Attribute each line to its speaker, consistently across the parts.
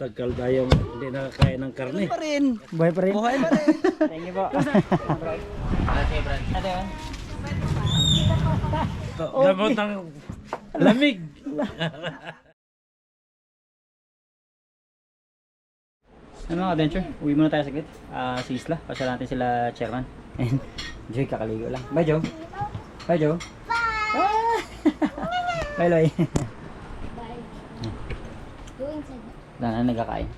Speaker 1: Tagal tayong hindi nakakain ng karne.
Speaker 2: pa rin.
Speaker 3: Buhay pa rin.
Speaker 2: Buhay pa rin.
Speaker 3: Thank you po. Ano yun?
Speaker 1: Gamot ng lamig.
Speaker 3: Ano mga adventure? Uwi muna tayo saglit. Ah, si Isla. Pasya natin sila chairman. And Joy, kakaligo lang. Bye, Joe. Bye, Joe. Bye! Bye, Loy.
Speaker 4: Go inside.
Speaker 3: Dahil na nagkakain.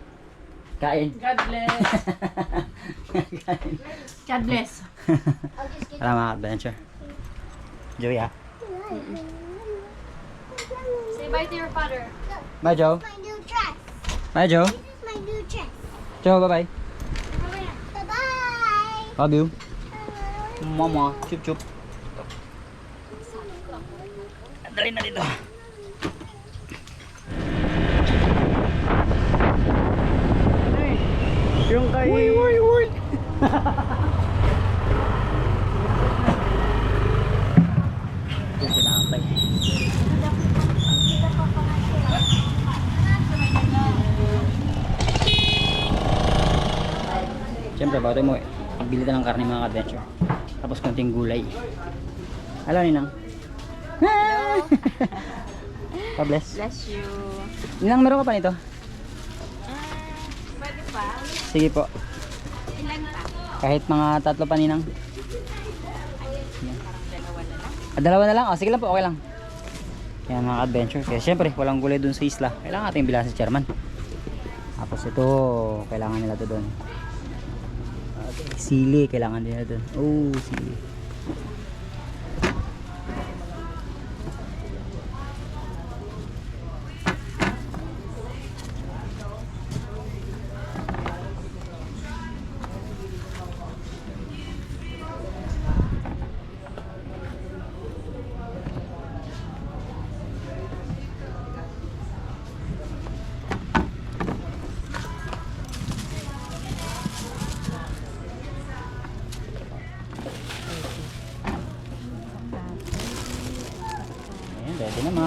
Speaker 3: Kain.
Speaker 5: God bless.
Speaker 3: Kain.
Speaker 5: God bless.
Speaker 3: Tara mga adventure. Joey ah.
Speaker 4: Say bye to your father.
Speaker 3: Bye, Joe.
Speaker 4: My new dress.
Speaker 3: Bye, Joe.
Speaker 4: This is my new dress.
Speaker 3: Joe, bye-bye.
Speaker 4: Bye bye.
Speaker 3: Love you. Mama. Chup, chup. Dali na dito. Yung kay... Uy, uy, uy! Siyempre, bago tayo mo eh. Pagbili ng karne mga adventure. Tapos konting gulay. Hello, Ninang. Hello! God bless.
Speaker 5: Bless you.
Speaker 3: Ninang, meron ka pa nito? Sige po.
Speaker 5: Ilan pa?
Speaker 3: Kahit mga tatlo pa ninang.
Speaker 5: Lang.
Speaker 3: Ah, dalawa na lang? Oh, sige lang po, okay lang. Yan mga adventure. Kaya syempre, walang gulay dun sa isla. Kailangan natin bilang si chairman. Tapos ito, kailangan nila to doon. Okay, sili, kailangan nila doon. Oh, sili.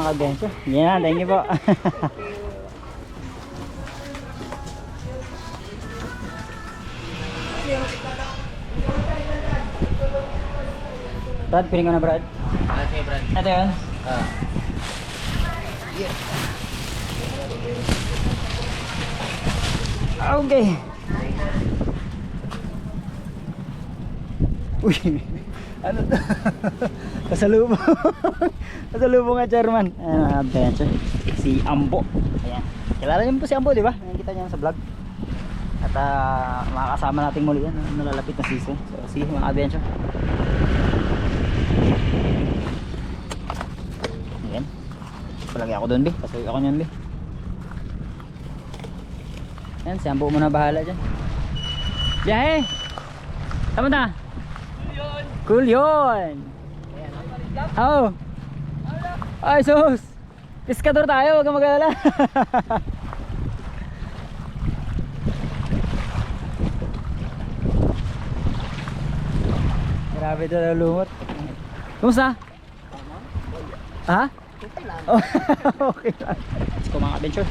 Speaker 3: Mga adventure. Yan, thank you po. Brad, piling ko na Brad.
Speaker 2: Okay, Brad.
Speaker 3: Ito yun.
Speaker 2: Ah.
Speaker 3: Okay. Uy, ano to? Kasalubong. Kasalubong nga, Chairman. Ayan, adventure. Si Ambo. Ayan. Kilala niyo po si Ambo, di ba? Nakikita niyo sa vlog. At ah, makakasama natin muli yan. Nalalapit na season. So, sige mga adventure. Ayan. Palagi ako doon, Bi. Pasuwi ako niyan, Bi. Yan, si Ambo muna bahala dyan. Biyahe! Tama na? Cool yun! Oo! Ay, sus! Piskador tayo, huwag kang mag-alala. Grabe na lumot. Kumusta? Ha? Okay lang. okay lang. Let's go mga adventure.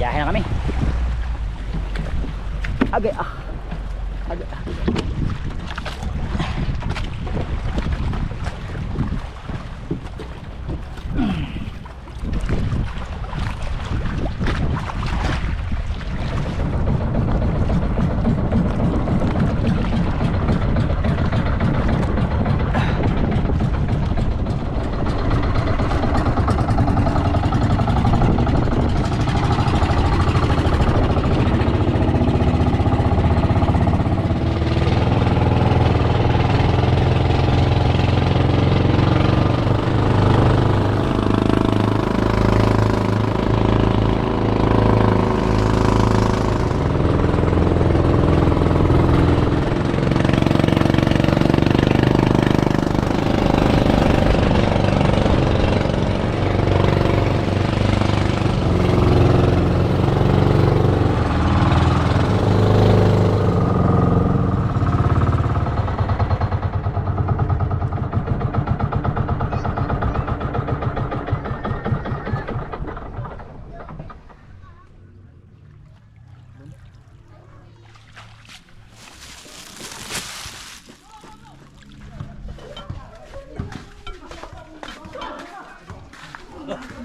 Speaker 3: Biyahe na kami. Agay ah. Agay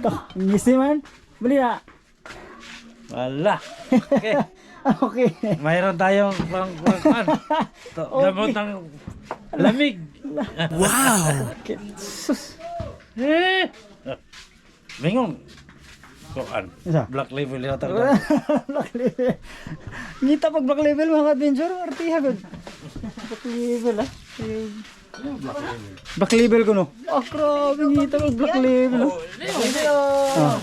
Speaker 3: ah. Ngisi man. Bali na.
Speaker 1: Wala. Okay.
Speaker 3: okay.
Speaker 1: Mayroon tayong pang pang pang. To, gamot ng lamig.
Speaker 3: okay. Sus.
Speaker 1: Eh. Bingon. Kuan. Black label yung talaga.
Speaker 3: black level. Ngita pag black level mga adventure, artiha gud. Black level ah. Black level ko no. Oh, grabe ngita pag black level. Oh.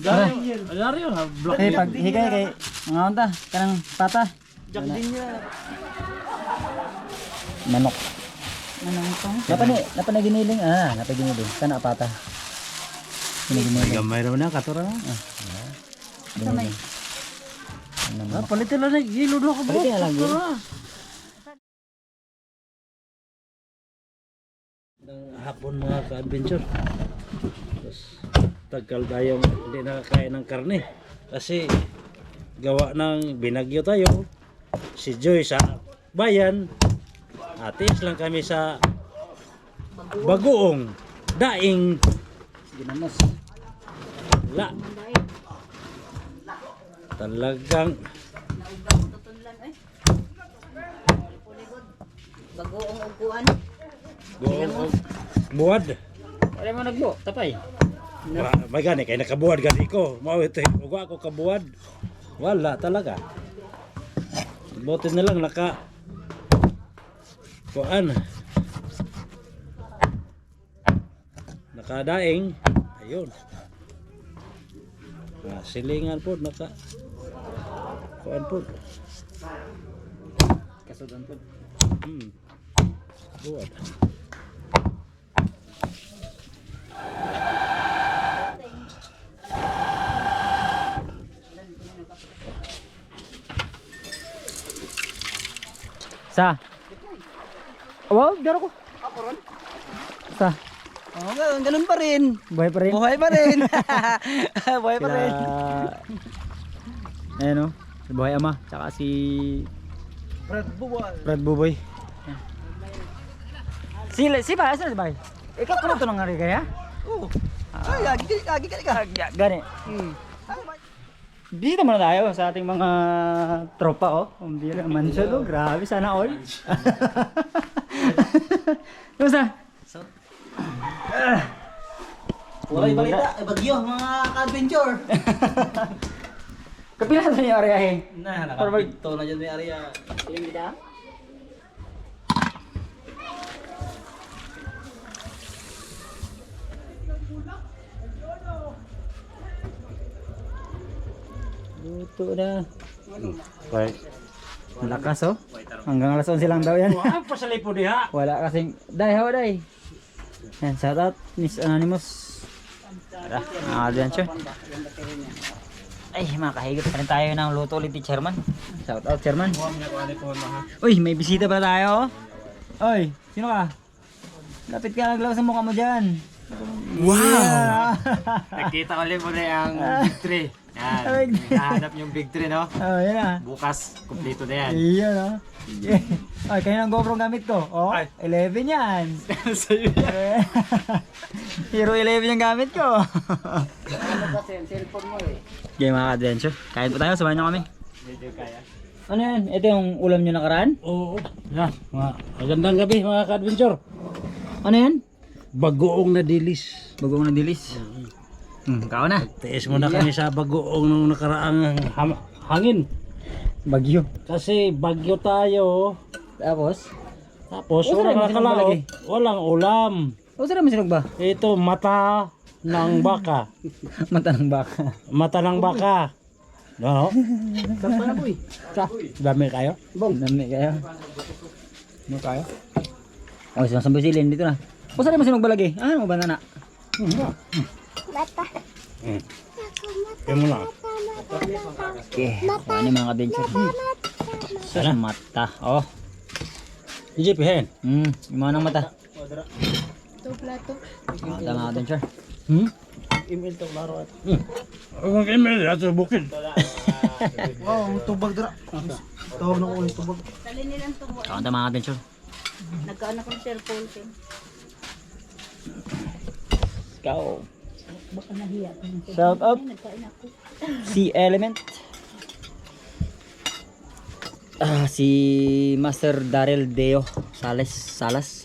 Speaker 1: Dari, dari yun. ha, Black
Speaker 3: Eh, pag higay kay mga unta, kanang pata. Jack din niya. Manok. Manok ito? Napa ni, napa na giniling? Ah, napa giniling. Kana pata. Giniling.
Speaker 1: Gamay raw na, katura na.
Speaker 3: Giniling.
Speaker 1: Ah, palitin lang na, gilod ako bro.
Speaker 3: Palitin na lang, gilod.
Speaker 1: Ng hapon mga ka-adventure. Tapos, tagal tayong hindi nakakain ng karne. Kasi, gawa ng binagyo tayo. Si Joy sa bayan. Atis lang kami sa bagoong daing
Speaker 3: Ginamos.
Speaker 1: la. Talagang
Speaker 5: Bagoong uguan.
Speaker 1: Og buwad.
Speaker 3: Wala mo nagbo, tapay.
Speaker 1: Wa, may gani kay nakabuwad gani ko. Mao ito, ug ako kabuwad. Wala talaga. Buti na lang naka kuan. Nakadaing. Ayun. Ah, silingan po naka kuan po.
Speaker 3: Kasudan po.
Speaker 1: Hmm. Buwad.
Speaker 3: Sa. Wow, daro ko. Ako ron. Sa.
Speaker 2: Oh, ganun, ganun pa rin.
Speaker 3: Buhay pa rin.
Speaker 2: Buhay pa rin. Buhay pa rin.
Speaker 3: Ayan o. Si Buhay Ama. Tsaka si
Speaker 2: Brad Buwal.
Speaker 3: Brad Buboy. Si, si ba? Saan si Bay? Ikaw ka to nang ngari kaya?
Speaker 2: Oo. Ay, agi ka, agi ka, agi ka.
Speaker 3: Gani.
Speaker 2: Hmm.
Speaker 3: Dito muna tayo sa ating mga tropa oh. Ang bira mansion oh. Grabe sana all. Kumusta?
Speaker 2: Walay balita, eh, bagyo, mga ka-adventure.
Speaker 3: Kapila sa niyo?
Speaker 2: Nah,
Speaker 3: Para mag-
Speaker 2: nakapito na dyan may area.
Speaker 3: Ilang gida? Luto na.
Speaker 1: Right.
Speaker 3: Malakas oh. Hanggang alas 11 lang daw yan.
Speaker 1: Wa pa sa lipo diha.
Speaker 3: Wala kasing... Day, hawa day. Yan, shout out Miss Anonymous. Tara, mga adventure. Ay, makahigit pa rin tayo ng luto ulit ni Chairman. Shout out, Chairman. Uy, may bisita pala tayo. oh. Uy, sino ka? Lapit ka naglaw sa mukha mo dyan. Wow!
Speaker 6: Nakita ko ulit mo na yung big tree. Yan.
Speaker 3: Ay,
Speaker 6: Nahanap yung big tree, no?
Speaker 3: oh, yan ah.
Speaker 6: Bukas, kumpleto na yan.
Speaker 3: Iyan ah. Yeah. Ay, kanina ang GoPro gamit ko. Oh,
Speaker 6: Ay.
Speaker 3: 11 yan.
Speaker 6: Sa'yo yan.
Speaker 3: Hero 11 yung gamit ko.
Speaker 2: Ano kasi, cellphone mo eh.
Speaker 3: Okay mga adventure kain po tayo, samahan nyo kami.
Speaker 6: Medyo kaya.
Speaker 3: Ano yan? Ito yung ulam nyo nakaraan?
Speaker 1: Oo. Yan, mga magandang gabi mga ka-adventure.
Speaker 3: Ano yan?
Speaker 1: Bagoong na dilis.
Speaker 3: Bagong na dilis. Hmm, kao na.
Speaker 1: Tiis muna kami sa bagoong nung nakaraang ham- hangin.
Speaker 3: Bagyo.
Speaker 1: Kasi bagyo tayo.
Speaker 3: Tapos?
Speaker 1: Tapos
Speaker 3: O, saan
Speaker 1: walang
Speaker 3: naman sinugbag
Speaker 1: nakalaot.
Speaker 3: lagi?
Speaker 1: Walang ulam.
Speaker 3: O, saan naman sinog ba?
Speaker 1: Ito mata ng baka.
Speaker 3: Mata ng baka.
Speaker 1: Mata ng baka. No?
Speaker 2: Sapa na boy.
Speaker 3: Sa?
Speaker 1: Dami kayo?
Speaker 3: Bong. Nami kayo. Ano kayo? O, sinasamboy silin dito na. O, saan naman sinog ba lagi? Ah, ano ba na na?
Speaker 4: Bata.
Speaker 1: Hmm. Kaya mo na.
Speaker 3: Okay. Ano yung mga adventure? Hmm. Sa mata. Oh.
Speaker 1: Hindi pihen.
Speaker 3: Hmm, yung mga ng mata.
Speaker 5: Ito plato.
Speaker 3: Mata mga adventure.
Speaker 1: Hmm?
Speaker 2: Email to laro at.
Speaker 1: Hmm. Ang email ato bukid.
Speaker 2: Wow, tubag dira. Tawag na ko yung tubag.
Speaker 5: Dali nilang tumo.
Speaker 3: Kakanta mga adventure.
Speaker 5: Nagkaan ako ng cellphone.
Speaker 3: Ikaw.
Speaker 5: Baka nahiya ka ng
Speaker 3: Shout out.
Speaker 5: Nagkain ako.
Speaker 3: Si Element. Ah, si Master Daryl Deo Sales Salas.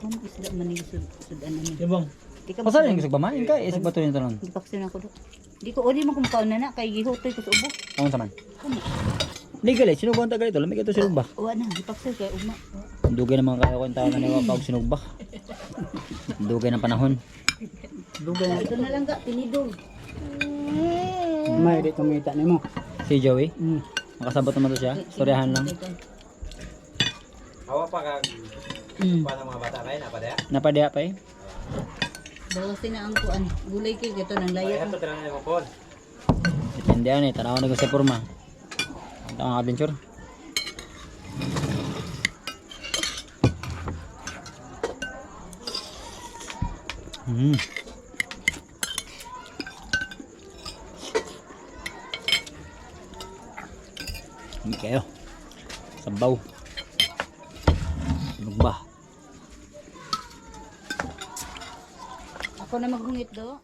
Speaker 5: Kung isda man yung sud sudan na niya.
Speaker 1: Ibang.
Speaker 5: Di ka
Speaker 3: Pasal yung gusog ba man? Ka isig ba to nito lang?
Speaker 5: Di paksin ako do. Di ko uli man kumakaon na na kay gihutoy ko sa ubo.
Speaker 3: Ang saman. Legal eh, sinubuhan tagal ito. Lamig ito sinugba.
Speaker 5: Uwa na, di paksin kay ugma.
Speaker 3: Dugay naman kaya ko yung tao na niwa pag sinugba. Dugay ng panahon.
Speaker 5: Lugaw na. Ito na lang ga, tinidol.
Speaker 2: May di kumita ni mo.
Speaker 3: Si Joey.
Speaker 2: Mm.
Speaker 3: Nakasabot naman to siya. Storyahan lang.
Speaker 6: Hawa pa kang
Speaker 5: Mm.
Speaker 6: para mga bata kayo na pa daya.
Speaker 3: Napadya pa eh.
Speaker 5: Bawasin na ang kuan. Gulay kay gato ng laya.
Speaker 6: Ito tira na yung phone.
Speaker 3: Depende yan eh. Tanaw na ko sa forma. Ito ang adventure. Hmm. Hindi kayo. Sabaw. Ano ba?
Speaker 5: Ako na maghungit do.